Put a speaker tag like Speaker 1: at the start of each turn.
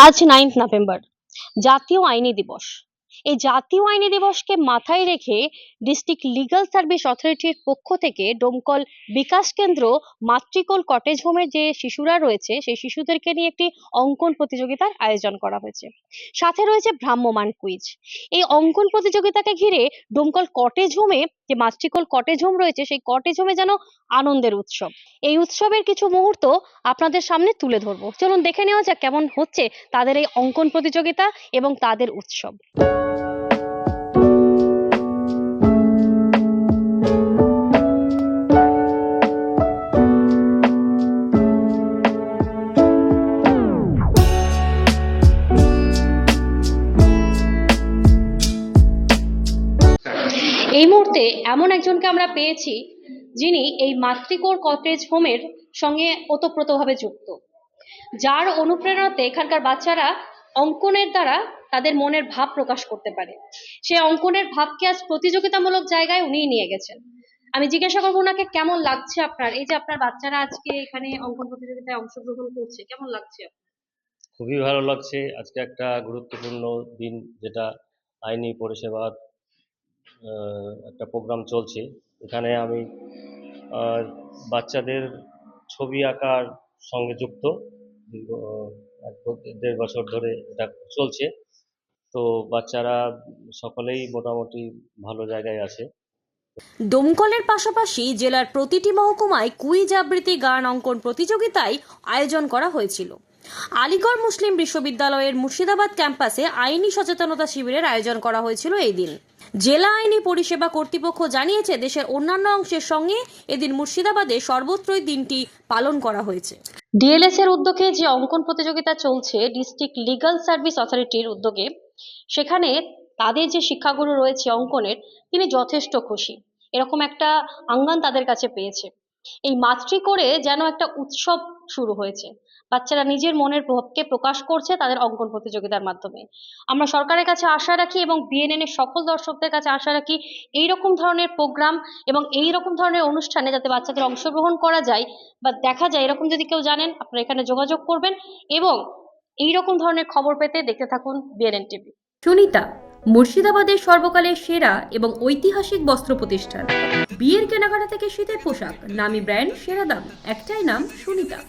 Speaker 1: আজ ninth November জাতীয় আইনি দিবস। এই জাতীয় আইনি দিবসকে মাথায় রেখে ডিস্ট্রিক্ট লিগ্যাল সার্ভিস অথরিটির পক্ষ থেকে ডোমকল বিকাশ কেন্দ্র, মাতৃকোল কটেজ হোমের যে শিশুরা রয়েছে, সেই শিশুদেরকে নিয়ে একটি অঙ্কন প্রতিযোগিতার আয়োজন করা হয়েছে। সাথে রয়েছে ভ্রাম্যমান কুইজ। এই অঙ্কন প্রতিযোগিতাকে ঘিরে ডোমকল কটেজ হোমে যে মাতৃকোল কটেজ হোম রয়েছে, সেই কটেজ হোমে যেন আনন্দের উৎসব। এই উৎসবের কিছু মুহূর্ত আপনাদের সামনে তুলে ধরবো। চলুন দেখে নেওয়া যাক কেমন হচ্ছে তাদের এই অঙ্কন প্রতিযোগিতা এবং তাদের উৎসব। এই মুহূর্তে এমন একজনকে আমরা পেয়েছি যিনি এই মাতৃকোর কটেজ হোমের সঙ্গে ওতপ্রোতভাবে যুক্ত। যার অনুপ্রেরণাতে এখানকার বাচ্চারা অঙ্কনের দ্বারা তাদের মনের ভাব প্রকাশ করতে পারে। সে অঙ্কনের ভাবকে আজ প্রতিযোগিতামূলক জায়গায় উনিই নিয়ে গেছেন। আমি জিজ্ঞাসা করব ওনাকে কেমন লাগছে আপনার? এই যে আপনার বাচ্চারা আজকে এখানে অঙ্কন প্রতিযোগিতায় অংশগ্রহণ করছে, কেমন লাগছে?
Speaker 2: খুবই ভালো লাগছে। আজকে একটা গুরুত্বপূর্ণ দিন যেটা আইনি পরিষেবার একটা প্রোগ্রাম চলছে। এখানে আমি বাচ্চাদের ছবি আঁকার সঙ্গে যুক্ত। এক দেড় বছর ধরে এটা চলছে। তো বাচ্চারা সকলেই মোটামুটি ভালো জায়গায় আছে।
Speaker 3: দমকলের পাশাপাশি জেলার প্রতিটি মহকুমায় কুইজ আবৃত্তি গান অঙ্কন প্রতিযোগিতায় আয়োজন করা হয়েছিল। আলিগড় মুসলিম বিশ্ববিদ্যালয়ের মুর্শিদাবাদ ক্যাম্পাসে আইনি সচেতনতা শিবিরের আয়োজন করা হয়েছিল এই দিন। জেলা আইনি পরিষেবা কর্তৃপক্ষ জানিয়েছে, দেশের অন্যান্য অংশের সঙ্গে এদিন মুর্শিদাবাদে সর্বত্রই দিনটি পালন করা হয়েছে।
Speaker 1: ডিএলএস এর উদ্যোগে যে অঙ্কন প্রতিযোগিতা চলছে, ডিস্ট্রিক্ট লিগ্যাল সার্ভিস অথরিটির উদ্যোগে, সেখানে তাদের যে শিক্ষাগুরু রয়েছে অঙ্কনের, তিনি যথেষ্ট খুশি। এরকম একটা আঙ্গান তাদের কাছে পেয়েছে। এই মাতৃ করে যেন একটা উৎসব শুরু হয়েছে। বাচ্চারা নিজের মনের প্রভাবকে প্রকাশ করছে তাদের অঙ্কন প্রতিযোগিতার মাধ্যমে। আমরা সরকারের কাছে আশা রাখি এবং বিএনএন এর সকল দর্শকদের কাছে আশা রাখি এই রকম ধরনের প্রোগ্রাম এবং এই রকম ধরনের অনুষ্ঠানে যাতে বাচ্চাদের অংশগ্রহণ করা যায় বা দেখা যায়, এরকম যদি কেউ জানেন, আপনারা এখানে যোগাযোগ করবেন এবং এই রকম ধরনের খবর পেতে দেখতে থাকুন বিএনএন টিভি
Speaker 3: সুনিতা, মুর্শিদাবাদের সর্বকালের সেরা এবং ঐতিহাসিক বস্ত্র প্রতিষ্ঠান। বিয়ের কেনাকাটা থেকে শীতের পোশাক, নামি ব্র্যান্ড, সেরা দাম, একটাই নাম সুনিতা।